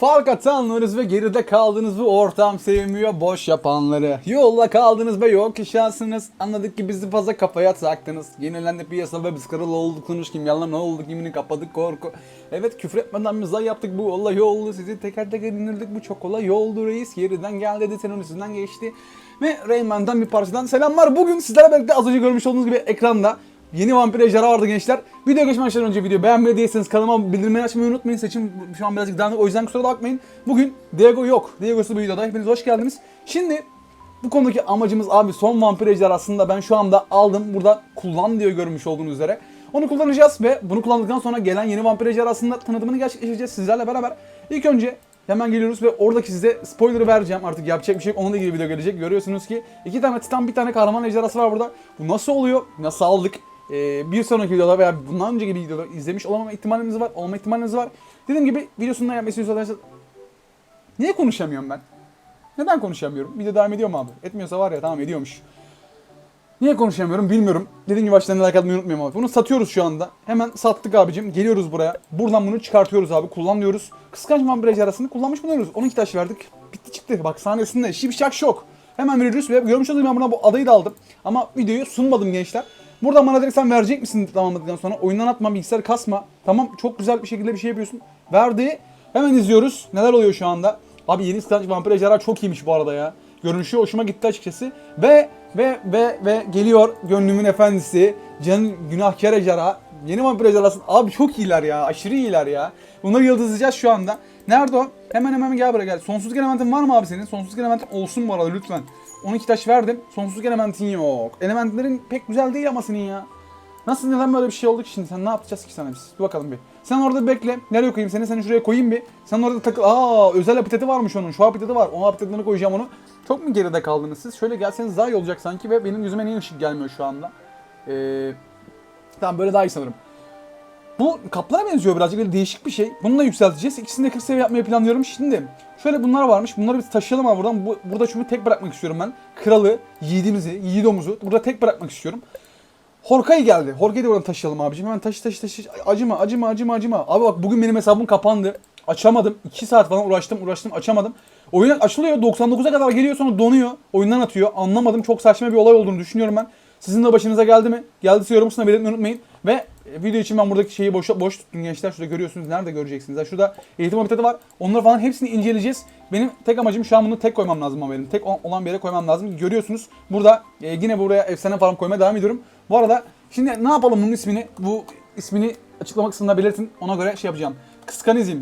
Fark atanlarız ve geride kaldınız bu ortam sevmiyor boş yapanları. Yolda kaldınız ve yok şansınız. Anladık ki bizi fazla kafaya taktınız. Yenilendi piyasa ve biz karalı olduk konuş kim yalan ne oldu kimini kapadık korku. Evet küfür etmeden mizah yaptık bu olay oldu. Sizi teker teker dinledik bu çok olay oldu reis. Yeriden gel dedi senin üstünden geçti. Ve Rayman'dan bir parçadan selamlar. Bugün sizlerle birlikte az önce görmüş olduğunuz gibi ekranda Yeni vampir ejderha vardı gençler. Video geçmeden önce video beğenmeyi değilseniz kanalıma bildirimleri açmayı unutmayın. Seçim şu an birazcık dağınık o yüzden kusura bakmayın. Bugün Diego yok. Diego'su bu videoda. Hepiniz hoş geldiniz. Şimdi bu konudaki amacımız abi son vampir ejderhasını ben şu anda aldım. Burada kullan diyor görmüş olduğunuz üzere. Onu kullanacağız ve bunu kullandıktan sonra gelen yeni vampir ejderhasının tanıtımını gerçekleştireceğiz sizlerle beraber. İlk önce Hemen geliyoruz ve oradaki size spoiler'ı vereceğim. Artık yapacak bir şey yok. Onunla ilgili video gelecek. Görüyorsunuz ki iki tane titan bir tane kahraman ejderhası var burada. Bu nasıl oluyor? Nasıl aldık? Ee, bir sonraki videoda veya bundan önceki videoda izlemiş olamama ihtimaliniz var. Olma ihtimaliniz var. Dediğim gibi videosundan yapmayı istiyorsanız Niye konuşamıyorum ben? Neden konuşamıyorum? Video devam ediyor mu abi? Etmiyorsa var ya tamam ediyormuş. Niye konuşamıyorum bilmiyorum. Dediğim gibi başlarına like atmayı unutmayın abi. Bunu satıyoruz şu anda. Hemen sattık abicim. Geliyoruz buraya. Buradan bunu çıkartıyoruz abi. Kullanıyoruz. Kıskanç vampir arasını kullanmış bulunuyoruz. 12 taş verdik. Bitti çıktı. Bak sahnesinde şipşak şok. Hemen veriyoruz ve görmüş olduğunuz ben buna bu adayı da aldım. Ama videoyu sunmadım gençler. Buradan bana direkt sen verecek misin tamamladıktan sonra? Oyundan atma, bilgisayar kasma. Tamam çok güzel bir şekilde bir şey yapıyorsun. Verdi. Hemen izliyoruz. Neler oluyor şu anda? Abi yeni Strange Vampir Ejderha çok iyiymiş bu arada ya. Görünüşü hoşuma gitti açıkçası. Ve ve ve ve geliyor gönlümün efendisi. Can günahkar ejderha. Yeni vampir ejderhası. Abi çok iyiler ya. Aşırı iyiler ya. Bunları yıldızlayacağız şu anda. Nerede o? Hemen hemen gel buraya gel. Sonsuzluk elementin var mı abi senin? Sonsuzluk elementin olsun bu arada lütfen. 12 taş verdim. Sonsuzluk elementin yok. Elementlerin pek güzel değil ama senin ya. Nasıl neden böyle bir şey oldu ki şimdi? Sen ne yapacağız ki sana biz? Dur bakalım bir. Sen orada bekle. Nereye koyayım seni? Seni şuraya koyayım bir. Sen orada takıl. Aa özel epiteti varmış onun. Şu epiteti var. O epitetini koyacağım onu. Çok mu geride kaldınız siz? Şöyle gelseniz daha iyi olacak sanki ve benim yüzüme niye ışık gelmiyor şu anda? Ee, tamam böyle daha iyi sanırım. Bu kaplana benziyor birazcık böyle değişik bir şey. Bunu da yükselteceğiz. İkisini de 40 seviye yapmayı planlıyorum. Şimdi şöyle bunlar varmış. Bunları biz taşıyalım abi buradan. Bu, burada çünkü tek bırakmak istiyorum ben. Kralı, yiğidimizi, yiğidomuzu burada tek bırakmak istiyorum. Horkay geldi. Horkay'ı da buradan taşıyalım abicim. Hemen taşı taşı taşı. Acıma acıma acıma acıma. Abi bak bugün benim hesabım kapandı. Açamadım. 2 saat falan uğraştım uğraştım açamadım. Oyun açılıyor 99'a kadar geliyor sonra donuyor. Oyundan atıyor. Anlamadım. Çok saçma bir olay olduğunu düşünüyorum ben. Sizin de başınıza geldi mi? Geldiyse yorum kısmına belirtmeyi unutmayın. Ve e, video için ben buradaki şeyi boş, boş tuttum gençler. Şurada görüyorsunuz. Nerede göreceksiniz? Ha, şurada eğitim habitatı var. Onları falan hepsini inceleyeceğiz. Benim tek amacım şu an bunu tek koymam lazım ama benim. Tek olan bir yere koymam lazım. Görüyorsunuz. Burada e, yine buraya efsane falan koymaya devam ediyorum. Bu arada şimdi ne yapalım bunun ismini? Bu ismini açıklama kısmında belirtin. Ona göre şey yapacağım. Kıskanizm.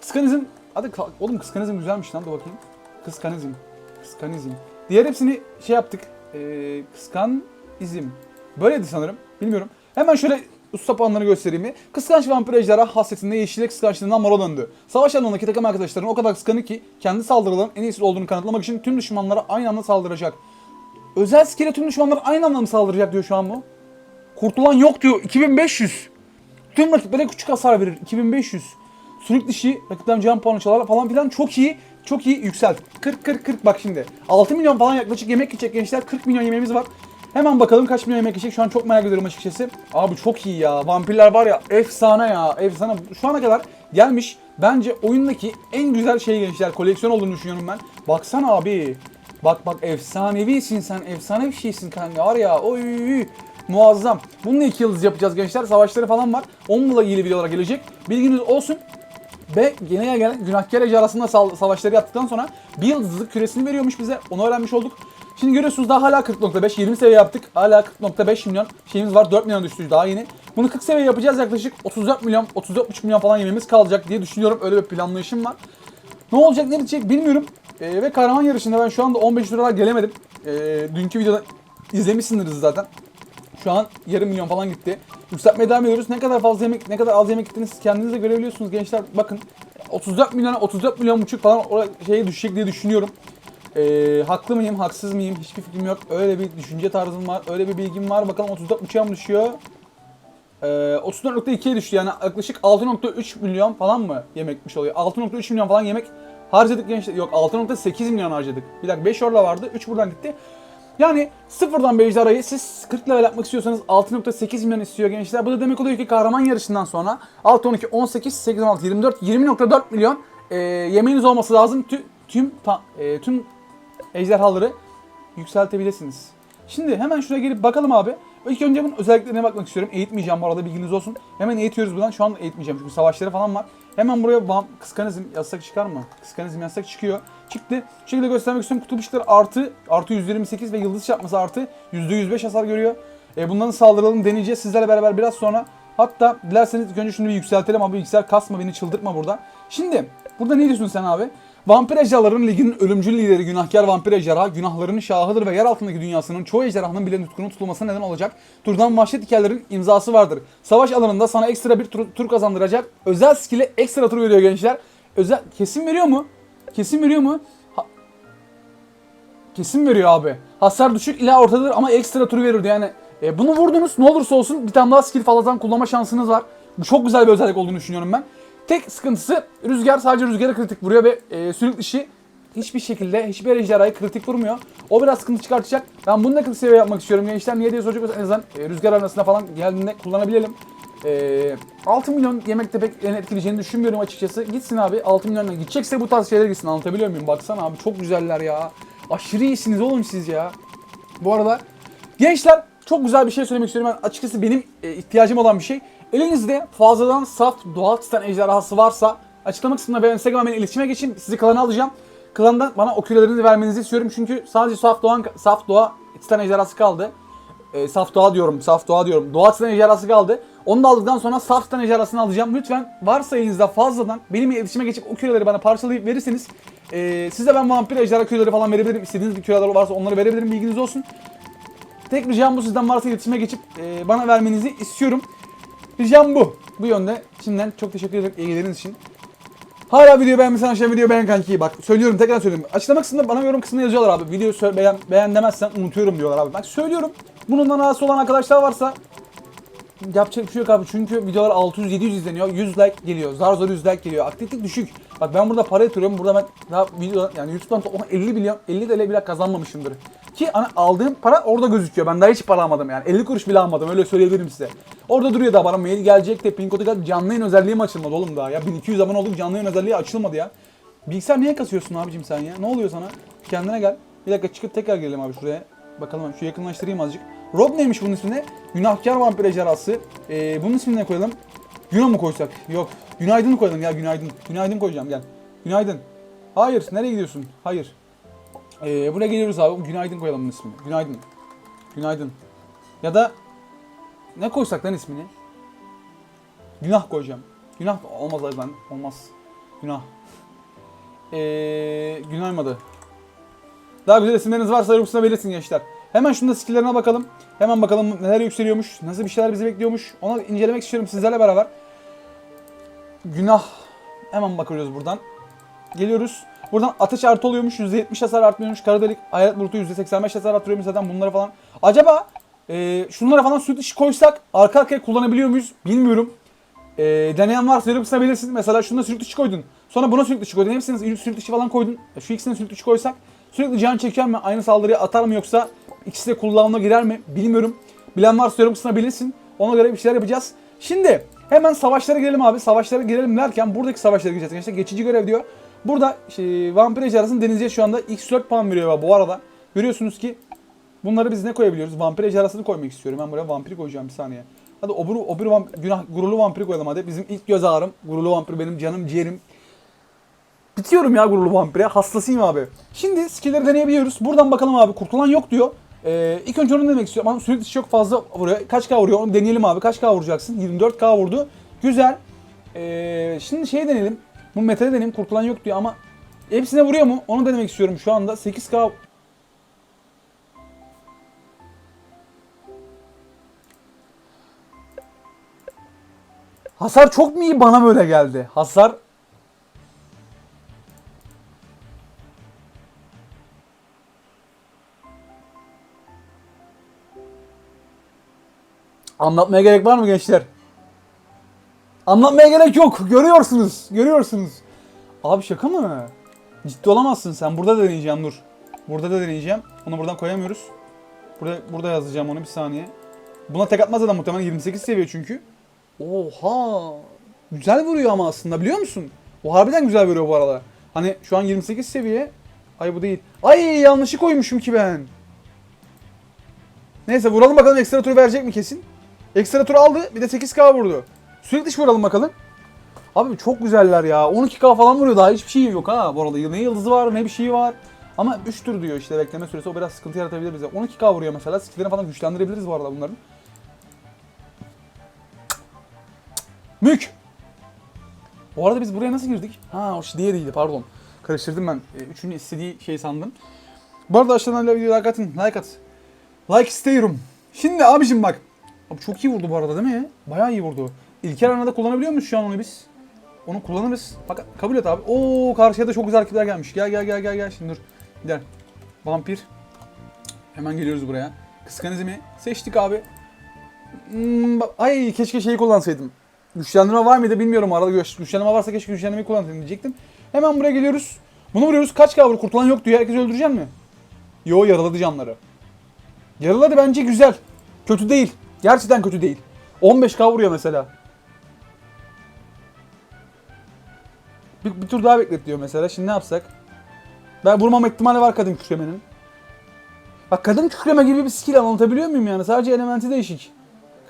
Kıskanizm. Hadi oğlum kıskanizm güzelmiş lan da bakayım. Kıskanizm. Kıskanizm. Diğer hepsini şey yaptık. Ee, kıskanizm. Böyleydi sanırım. Bilmiyorum. Hemen şöyle usta puanlarını göstereyim mi? Kıskanç vampir ejderha hasretinde yeşile kıskançlığından mora döndü. Savaş alanındaki takım arkadaşlarının o kadar kıskanık ki kendi saldırıların en iyisi olduğunu kanıtlamak için tüm düşmanlara aynı anda saldıracak. Özel skill'e tüm düşmanlara aynı anda mı saldıracak diyor şu an bu? Kurtulan yok diyor. 2500. Tüm rakiplere küçük hasar verir. 2500. Sürük dişi rakipten can puanı çalar falan filan çok iyi. Çok iyi yükselt. 40 40 40 bak şimdi. 6 milyon falan yaklaşık yemek yiyecek gençler. 40 milyon yemeğimiz var. Hemen bakalım kaç milyon yemek yiyecek. Şu an çok merak ediyorum açıkçası. Abi çok iyi ya. Vampirler var ya efsane ya. Efsane. Şu ana kadar gelmiş. Bence oyundaki en güzel şey gençler. Koleksiyon olduğunu düşünüyorum ben. Baksana abi. Bak bak efsanevisin sen. Efsane bir şeysin kanka. Var ya. Oy. Muazzam. Bununla iki yıldız yapacağız gençler. Savaşları falan var. Onunla ilgili videolar gelecek. Bilginiz olsun. Ve yine gelen günahkar arasında savaşları yaptıktan sonra bir yıldızlık küresini veriyormuş bize. Onu öğrenmiş olduk. Şimdi görüyorsunuz daha hala 40.5 20 seviye yaptık. Hala 40.5 milyon şeyimiz var. 4 milyon düştü daha yeni. Bunu 40 seviye yapacağız yaklaşık 34 milyon 34,5 milyon falan yemeğimiz kalacak diye düşünüyorum. Öyle bir planlayışım var. Ne olacak ne bitecek bilmiyorum. Ee, ve kahraman yarışında ben şu anda 15 liralar gelemedim. Ee, dünkü videoda izlemişsinizdir zaten. Şu an yarım milyon falan gitti. Yükseltmeye devam ediyoruz. Ne kadar fazla yemek, ne kadar az yemek gittiğini kendiniz de görebiliyorsunuz gençler. Bakın 34 milyon, 34 milyon buçuk falan oraya şeye düşecek diye düşünüyorum. Ee, haklı mıyım, haksız mıyım? Hiçbir fikrim yok. Öyle bir düşünce tarzım var, öyle bir bilgim var. Bakalım 34 buçuğa mı düşüyor? Ee, 34.2'ye düştü yani yaklaşık 6.3 milyon falan mı yemekmiş oluyor? 6.3 milyon falan yemek harcadık gençler. Yok 6.8 milyon harcadık. Bir dakika 5 orada vardı, 3 buradan gitti. Yani sıfırdan bir ejderhayı siz 40 level yapmak istiyorsanız 6.8 milyon istiyor gençler. Bu da demek oluyor ki kahraman yarışından sonra 6, 12, 18, 8, 16, 24, 20.4 milyon e, yemeğiniz olması lazım. Tü, tüm ta- e, tüm ejderhaları yükseltebilirsiniz. Şimdi hemen şuraya gelip bakalım abi. İlk önce bunun özelliklerine bakmak istiyorum. Eğitmeyeceğim bu arada bilginiz olsun. Hemen eğitiyoruz buradan. Şu an eğitmeyeceğim çünkü savaşları falan var. Hemen buraya bam, kıskanizm yazsak çıkar mı? Kıskanizm yazsak çıkıyor. Çıktı. Şu göstermek istiyorum. Kutup ışıkları artı, artı 128 ve yıldız çarpması artı %105 hasar görüyor. E, bunların saldıralım deneyeceğiz sizlerle beraber biraz sonra. Hatta dilerseniz önce şunu bir yükseltelim abi. Yüksel kasma beni çıldırtma burada. Şimdi burada ne diyorsun sen abi? Vampir ejderhaların liginin ölümcül lideri günahkar vampir ejderha günahlarının şahıdır ve yer altındaki dünyasının çoğu ejderhanın bile nutkunun tutulmasına neden olacak. Turdan vahşet hikayelerin imzası vardır. Savaş alanında sana ekstra bir tur, tur kazandıracak. Özel skill'e ekstra tur veriyor gençler. Özel kesin veriyor mu? Kesin veriyor mu? Ha- kesin veriyor abi. Hasar düşük ila ortadır ama ekstra tur verirdi yani. E, bunu vurdunuz ne olursa olsun bir tane daha skill fazladan kullanma şansınız var. Bu çok güzel bir özellik olduğunu düşünüyorum ben. Tek sıkıntısı rüzgar sadece rüzgara kritik vuruyor ve e, sülük dışı hiçbir şekilde hiçbir ejderhayı kritik vurmuyor. O biraz sıkıntı çıkartacak. Ben bunu da kritik seviye yapmak istiyorum gençler. Niye diye soracak en azından e, rüzgar arasına falan geldiğinde kullanabilelim. E, 6 milyon yemekte pek en etkileyeceğini düşünmüyorum açıkçası. Gitsin abi 6 milyonla gidecekse bu tarz şeyler gitsin anlatabiliyor muyum? Baksana abi çok güzeller ya. Aşırı iyisiniz oğlum siz ya. Bu arada gençler çok güzel bir şey söylemek istiyorum. Ben açıkçası benim e, ihtiyacım olan bir şey. Elinizde fazladan saf doğal titan ejderhası varsa açıklama kısmına ve Instagram'a iletişime geçin. Sizi klana alacağım. Klandan bana o kürelerinizi vermenizi istiyorum. Çünkü sadece saf doğan saf doğa titan ejderhası kaldı. E, saf doğa diyorum, saf doğa diyorum. Doğa titan ejderhası kaldı. Onu da aldıktan sonra saf titan ejderhasını alacağım. Lütfen varsa elinizde fazladan benimle iletişime geçip o küreleri bana parçalayıp verirseniz e, size ben vampir ejderha küreleri falan verebilirim. İstediğiniz bir küreler varsa onları verebilirim. Bilginiz olsun. Tek ricam bu sizden varsa iletişime geçip e, bana vermenizi istiyorum. Ricam bu. Bu yönde. Şimdiden çok teşekkür ederim ilgileriniz için. Hala video beğenmişsen aşağı video beğen kanki. Bak söylüyorum tekrar söylüyorum. Açıklama kısmında bana yorum kısmında yazıyorlar abi. Video beğen, beğen demezsen unutuyorum diyorlar abi. Bak söylüyorum. Bununla rahatsız olan arkadaşlar varsa yapacak bir şey yok abi. Çünkü videolar 600-700 izleniyor. 100 like geliyor. Zar zor 100 like geliyor. Aktiflik düşük. Bak ben burada para yatırıyorum. Burada ben daha video yani YouTube'dan toplam 50 milyon 50 TL bile kazanmamışımdır. Ki aldığım para orada gözüküyor. Ben daha hiç para almadım yani. 50 kuruş bile almadım. Öyle söyleyebilirim size. Orada duruyor da bana mail gelecek de pin kodu gel- canlı yayın özelliği mi açılmadı oğlum daha ya? 1200 abone olduk canlı yayın özelliği açılmadı ya. Bilgisayar niye kasıyorsun abicim sen ya? Ne oluyor sana? Kendine gel. Bir dakika çıkıp tekrar gelelim abi şuraya. Bakalım şu yakınlaştırayım azıcık. Rob neymiş bunun ismi ne? Günahkar vampir ejderhası. Ee, bunun ismini ne koyalım? Günah mı koysak? Yok. Günaydın koyalım ya günaydın. Günaydın koyacağım gel. Günaydın. Hayır nereye gidiyorsun? Hayır. Ee, buraya geliyoruz abi. Günaydın koyalım ismini. Günaydın. Günaydın. Ya da ne koysak lan ismini? Günah koyacağım. Günah olmaz abi ben. Olmaz. Günah. Ee, günaymadı. Daha güzel isimleriniz varsa yorumsuna belirtin gençler. Hemen şunda skilllerine bakalım. Hemen bakalım neler yükseliyormuş, nasıl bir şeyler bizi bekliyormuş. Onu incelemek istiyorum sizlerle beraber. Günah. Hemen bakıyoruz buradan. Geliyoruz. Buradan ateş artı oluyormuş. %70 hasar artmıyormuş. Kara delik, hayalet bulutu %85 hasar arttırıyormuş zaten bunları falan. Acaba e, şunlara falan süt işi koysak arka arkaya kullanabiliyor muyuz? Bilmiyorum. E, deneyen varsa yorum kısmına belirsin. Mesela şuna sürekli dışı koydun. Sonra buna sürekli dışı koydun. Hepsini sürekli dışı falan koydun. E, Şu ikisini sürekli dışı koysak sürekli can çeker mi? Aynı saldırıya atar mı yoksa ikisi de kullanıma girer mi? Bilmiyorum. Bilen varsa yorum kısmına belirsin. Ona göre bir şeyler yapacağız. Şimdi hemen savaşlara girelim abi. Savaşlara girelim derken buradaki savaşlara gireceğiz. Arkadaşlar geçici görev diyor. Burada şey, vampir ejderhasını deneyeceğiz şu anda. X4 puan veriyor bu arada. Görüyorsunuz ki Bunları biz ne koyabiliyoruz? Vampir ejderhasını koymak istiyorum. Ben buraya vampiri koyacağım bir saniye. Hadi obur, obur vamp- günah, gururlu vampiri koyalım hadi. Bizim ilk göz ağrım. Gururlu vampir benim canım ciğerim. Bitiyorum ya gururlu vampire. Hastasıyım abi. Şimdi skill'leri deneyebiliyoruz. Buradan bakalım abi. Kurtulan yok diyor. Ee, ilk önce onu demek istiyorum. Ama sürekli çok fazla vuruyor. Kaç K vuruyor? Onu deneyelim abi. Kaç K vuracaksın? 24K vurdu. Güzel. Ee, şimdi şey deneyelim. Bu metali deneyelim. Kurtulan yok diyor ama hepsine vuruyor mu? Onu denemek istiyorum şu anda. 8K Hasar çok mu iyi bana böyle geldi? Hasar Anlatmaya gerek var mı gençler? Anlatmaya gerek yok. Görüyorsunuz. Görüyorsunuz. Abi şaka mı? Ciddi olamazsın sen. Burada da deneyeceğim dur. Burada da deneyeceğim. Onu buradan koyamıyoruz. Burada, burada yazacağım onu bir saniye. Buna tek atmaz adam muhtemelen 28 seviye çünkü. Oha! Güzel vuruyor ama aslında biliyor musun? O harbiden güzel veriyor bu arada. Hani şu an 28 seviye. Ay bu değil. Ay yanlışı koymuşum ki ben. Neyse vuralım bakalım ekstra tur verecek mi kesin. Ekstra tur aldı bir de 8k vurdu. Sürekli iş vuralım bakalım. Abi çok güzeller ya. 12k falan vuruyor daha hiçbir şey yok ha bu arada. Ne yıldızı var ne bir şey var. Ama 3 tur diyor işte bekleme süresi o biraz sıkıntı yaratabilir bize. 12k vuruyor mesela. Skill'lerini falan güçlendirebiliriz bu arada bunların. Mük! Bu arada biz buraya nasıl girdik? Ha o şey diğeriydi pardon. Karıştırdım ben. E, üçünü istediği şey sandım. Bu arada aşağıdan videoyu like atın. Like at. Like istiyorum. Şimdi abicim bak. Abi çok iyi vurdu bu arada değil mi? Bayağı iyi vurdu. İlker arenada kullanabiliyor muyuz şu an onu biz? Onu kullanırız. Fakat kabul et abi. Oo karşıya da çok güzel hareketler gelmiş. Gel gel gel gel gel. Şimdi dur. Gel. Vampir. Hemen geliyoruz buraya. Kıskanizmi seçtik abi. Hmm, bak- ay keşke şeyi kullansaydım. Güçlendirme var mıydı bilmiyorum. Arada güç- güçlendirme varsa keşke güçlendirmeyi kullansaydım diyecektim. Hemen buraya geliyoruz. Bunu vuruyoruz. Kaç kavur kurtulan yok diyor. Herkes öldürecek mi? Yo yaraladı canları. Yaraladı bence güzel. Kötü değil. Gerçekten kötü değil. 15k vuruyor mesela. Bir, bir tur daha beklet diyor mesela. Şimdi ne yapsak? Ben vurmam ihtimali var kadın kükremenin. Bak kadın kükreme gibi bir skill anlatabiliyor muyum yani? Sadece elementi değişik.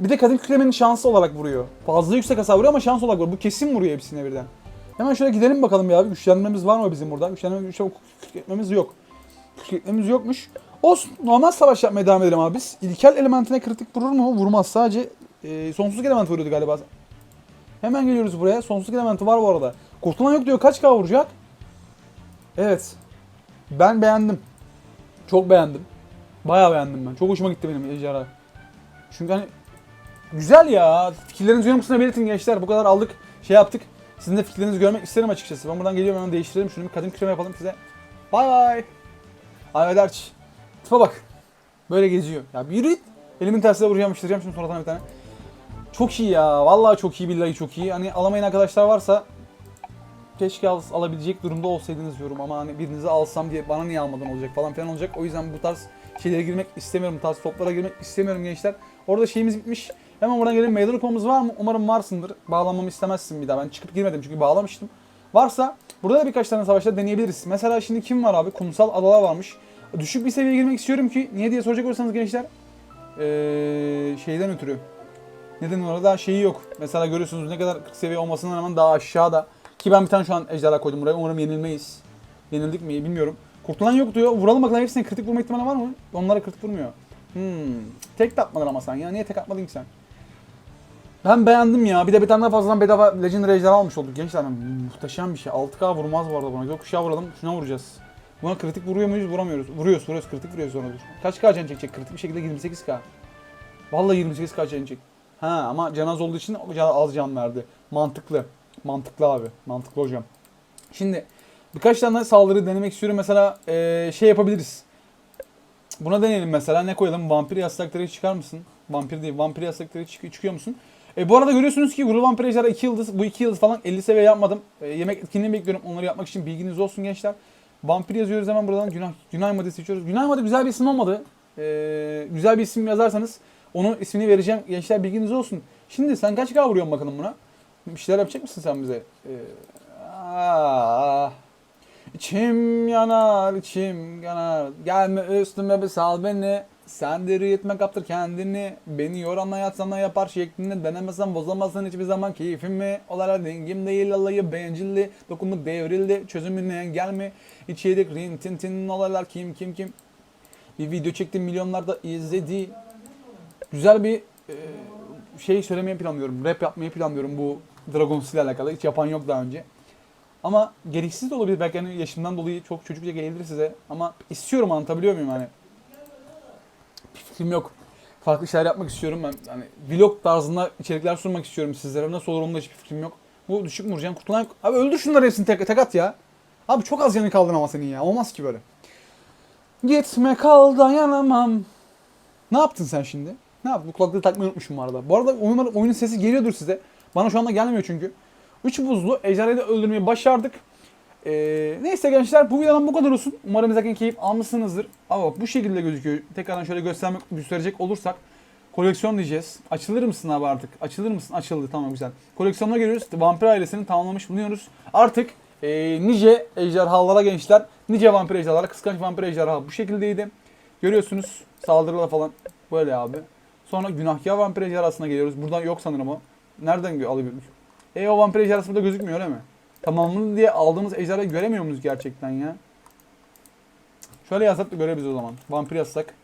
Bir de kadın kükremenin şansı olarak vuruyor. Fazla yüksek hasar vuruyor ama şans olarak vuruyor. Bu kesin vuruyor hepsine birden. Hemen şöyle gidelim bakalım bir abi. Güçlendirmemiz var mı bizim burada? Güçlendirmemiz, güçlendirmemiz kükretmemiz yok. Kükretmemiz yokmuş. Olsun. Normal savaş yapmaya devam edelim abi biz. İlkel elementine kritik vurur mu? Vurmaz. Sadece e, sonsuzluk element vuruyordu galiba. Hemen geliyoruz buraya. Sonsuzluk elementi var bu arada. Kurtulan yok diyor. Kaç K vuracak? Evet. Ben beğendim. Çok beğendim. Bayağı beğendim ben. Çok hoşuma gitti benim ejderha. Çünkü hani güzel ya. Fikirlerinizi yorum kısmına belirtin gençler. Bu kadar aldık, şey yaptık. Sizin de fikirlerinizi görmek isterim açıkçası. Ben buradan geliyorum hemen değiştirelim. Şunu bir kadın krema yapalım size. Bay bay. Arrivederci. Tipe bak. Böyle geziyor. Ya bir yürü. Elimin tersiyle vuracağım, iştireceğim şimdi sonradan bir tane. Çok iyi ya. Vallahi çok iyi, billahi çok iyi. Hani alamayan arkadaşlar varsa keşke al, alabilecek durumda olsaydınız diyorum ama hani birinizi alsam diye bana niye almadan olacak falan filan olacak. O yüzden bu tarz şeylere girmek istemiyorum. Bu tarz toplara girmek istemiyorum gençler. Orada şeyimiz bitmiş. Hemen buradan gelelim. Mailer komumuz var mı? Umarım varsındır. Bağlanmamı istemezsin bir daha. Ben çıkıp girmedim çünkü bağlamıştım. Varsa burada da birkaç tane savaşta deneyebiliriz. Mesela şimdi kim var abi? Kumsal adalar varmış. Düşük bir seviyeye girmek istiyorum ki niye diye soracak olursanız gençler. Ee, şeyden ötürü. Neden orada şeyi yok. Mesela görüyorsunuz ne kadar 40 seviye olmasına rağmen daha aşağıda. Ki ben bir tane şu an ejderha koydum buraya. Umarım yenilmeyiz. Yenildik mi bilmiyorum. Kurtulan yok diyor. Vuralım bakalım hepsine kritik vurma ihtimali var mı? Onlara kritik vurmuyor. Hmm. Tek de atmadın ama sen ya. Niye tek atmadın ki sen? Ben beğendim ya. Bir de bir tane daha fazladan bedava Legendary ejderha almış olduk gençler. Muhteşem bir şey. 6K vurmaz bu arada buna. Gökkuşağı vuralım. Şuna vuracağız. Buna kritik vuruyor muyuz? Vuramıyoruz. Vuruyoruz, vuruyoruz. Kritik vuruyoruz sonra. Kaç K can çekecek? Kritik bir şekilde 28K. Vallahi 28K can çekecek. Ha ama canaz olduğu için can- az can verdi. Mantıklı. Mantıklı abi. Mantıklı hocam. Şimdi birkaç tane saldırı denemek istiyorum. Mesela eee, şey yapabiliriz. Buna deneyelim mesela. Ne koyalım? Vampir yaslakları çıkar mısın? Vampir değil. Vampir yaslakları çık- çıkıyor musun? E, bu arada görüyorsunuz ki Guru Vampir Ejderha 2 yıldız. Bu 2 yıldız falan 50 seviye yapmadım. E, yemek etkinliğini bekliyorum. Onları yapmak için bilginiz olsun gençler. Vampir yazıyoruz hemen buradan. Günah, Günay Madi seçiyoruz. Günay Madi güzel bir isim olmadı. E, güzel bir isim yazarsanız onun ismini vereceğim. Gençler bilginiz olsun. Şimdi sen kaç K vuruyorsun bakalım buna? Bir şeyler yapacak mısın sen bize? E, ah. İçim yanar, içim yanar. Gelme üstüme bir sal beni. Sen de ritme kaptır kendini. Beni yoran hayat sana yapar şeklinde. Denemesen bozamazsın hiçbir zaman keyfimi. Olaylar dengim değil alayı bencilli. Dokunma devrildi. Çözümüne engel mi? İçerik rin tin tin olaylar kim kim kim. Bir video çektim milyonlarda izledi. Güzel bir e, şey söylemeyi planlıyorum. Rap yapmayı planlıyorum bu Dragon ile alakalı. Hiç yapan yok daha önce. Ama gereksiz de olabilir. Belki hani yaşımdan dolayı çok çocukça gelebilir size. Ama istiyorum anlatabiliyor muyum hani? Bir fikrim yok. Farklı şeyler yapmak istiyorum ben. Hani vlog tarzında içerikler sunmak istiyorum sizlere. Nasıl olur onda hiçbir fikrim yok. Bu düşük mü vuracağım? Kurtulan. Abi öldür şunları hepsini tek, tek at ya. Abi çok az yanı kaldın ama senin ya. Olmaz ki böyle. Gitme kal dayanamam. Ne yaptın sen şimdi? Ne yaptın? Bu kulaklığı takmayı unutmuşum bu arada. Bu arada oyunun, oyunun sesi geliyordur size. Bana şu anda gelmiyor çünkü. 3 buzlu ejderhayı da öldürmeyi başardık. Ee, neyse gençler bu videodan bu kadar olsun. Umarım izlerken keyif almışsınızdır. Ama bak bu şekilde gözüküyor. Tekrardan şöyle göstermek gösterecek olursak. Koleksiyon diyeceğiz. Açılır mısın abi artık? Açılır mısın? Açıldı tamam güzel. Koleksiyona giriyoruz. Vampir ailesini tamamlamış bulunuyoruz. Artık e, nice ejderhalara gençler. Nice vampir ejderhalara. Kıskanç vampir ejderha bu şekildeydi. Görüyorsunuz saldırılar falan. Böyle abi. Sonra günahkar vampir ejderhasına geliyoruz. Buradan yok sanırım o. Nereden alabiliyoruz? E o vampir ejderhası burada gözükmüyor öyle mi? Tamamladı diye aldığımız ejderhayı göremiyor muyuz gerçekten ya? Şöyle yazsak da görebiliriz o zaman. Vampir yazsak.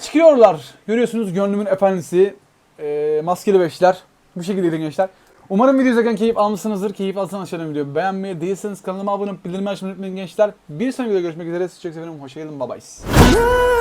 Çıkıyorlar. Görüyorsunuz gönlümün efendisi. E, maskeli beşler. Bu şekildeydi gençler. Umarım video izlerken keyif almışsınızdır. Keyif alırsanız aşağıdan videoyu beğenmeyi değilseniz kanalıma abone olup bildirim açmayı unutmayın gençler. Bir sonraki videoda görüşmek üzere. Sizi çok severim. Hoşçakalın. Bye bye.